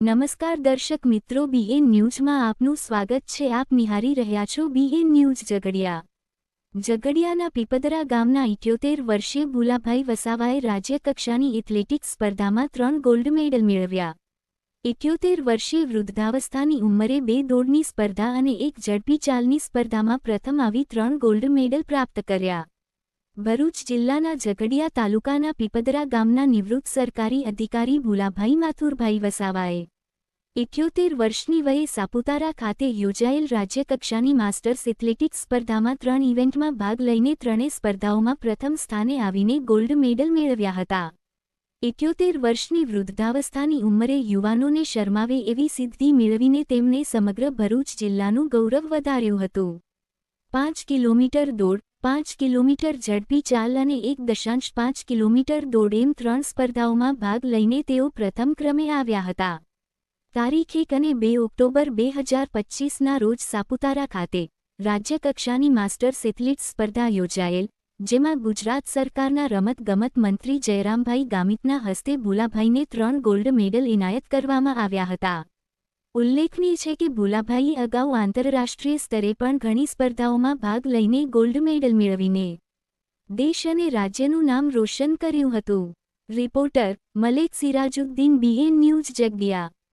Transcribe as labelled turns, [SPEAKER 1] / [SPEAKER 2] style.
[SPEAKER 1] નમસ્કાર દર્શક મિત્રો બીએન ન્યૂઝમાં આપનું સ્વાગત છે. આપ નિહારી રહ્યા છો બીએન ન્યૂઝ ઝઘડિયા. ઝઘડિયાના પીપદરા ગામના ઇઠ્યોતેર વર્ષીય ભૂલાભાઈ વસાવાએ રાજ્યકક્ષાની એથ્લેટિક્સ સ્પર્ધામાં ત્રણ ગોલ્ડ મેડલ મેળવ્યા. ઇઠ્યોતેર વર્ષીય વૃદ્ધાવસ્થાની ઉંમરે બે દોડની સ્પર્ધા અને એક ઝડપી ચાલની સ્પર્ધામાં પ્રથમ આવી ત્રણ ગોલ્ડ મેડલ પ્રાપ્ત કર્યા. ભરૂચ જિલ્લાના ઝઘડિયા તાલુકાના પીપદરા ગામના નિવૃત્ત સરકારી અધિકારી ભૂલાભાઈ માથુરભાઈ વસાવાએ ઇઠ્યોતેર વર્ષની વયે સાપુતારા ખાતે યોજાયેલ રાજ્યકક્ષાની માસ્ટર્સ એથ્લેટિક્સ સ્પર્ધામાં ત્રણ ઇવેન્ટમાં ભાગ લઈને ત્રણેય સ્પર્ધાઓમાં પ્રથમ સ્થાને આવીને ગોલ્ડ મેડલ મેળવ્યા હતા. ઇઠ્યોતેર વર્ષની વૃદ્ધાવસ્થાની ઉંમરે યુવાનોને શરમાવે એવી સિદ્ધિ મેળવીને તેમણે સમગ્ર ભરૂચ જિલ્લાનું ગૌરવ વધાર્યું હતું. પાંચ કિલોમીટર દોડ પાંચ કિલોમીટર ઝડપી ચાલ અને એક દશાંશ પાંચ કિલોમીટર દોડ એમ ત્રણ સ્પર્ધાઓમાં ભાગ લઈને તેઓ પ્રથમ ક્રમે આવ્યા હતા. તારીખ એક અને બે ઓક્ટોબર બે હજાર પચ્ચીસના રોજ સાપુતારા ખાતે રાજ્યકક્ષાની માસ્ટર્સ એથ્લીટ સ્પર્ધા યોજાયેલ, જેમાં ગુજરાત સરકારના રમત ગમત મંત્રી જયરામભાઈ ગામિતના હસ્તે ભુલાભાઈને ત્રણ ગોલ્ડ મેડલ ઇનાયત કરવામાં આવ્યા હતા. ઉલ્લેખનીય છે કે ભુલાભાઈએ અગાઉ આંતરરાષ્ટ્રીય સ્તરે પણ ઘણી સ્પર્ધાઓમાં ભાગ લઈને ગોલ્ડ મેડલ મેળવીને દેશ અને રાજ્યનું નામ રોશન કર્યું હતું. Reporter Malek Sirajuddin BN news Jagadia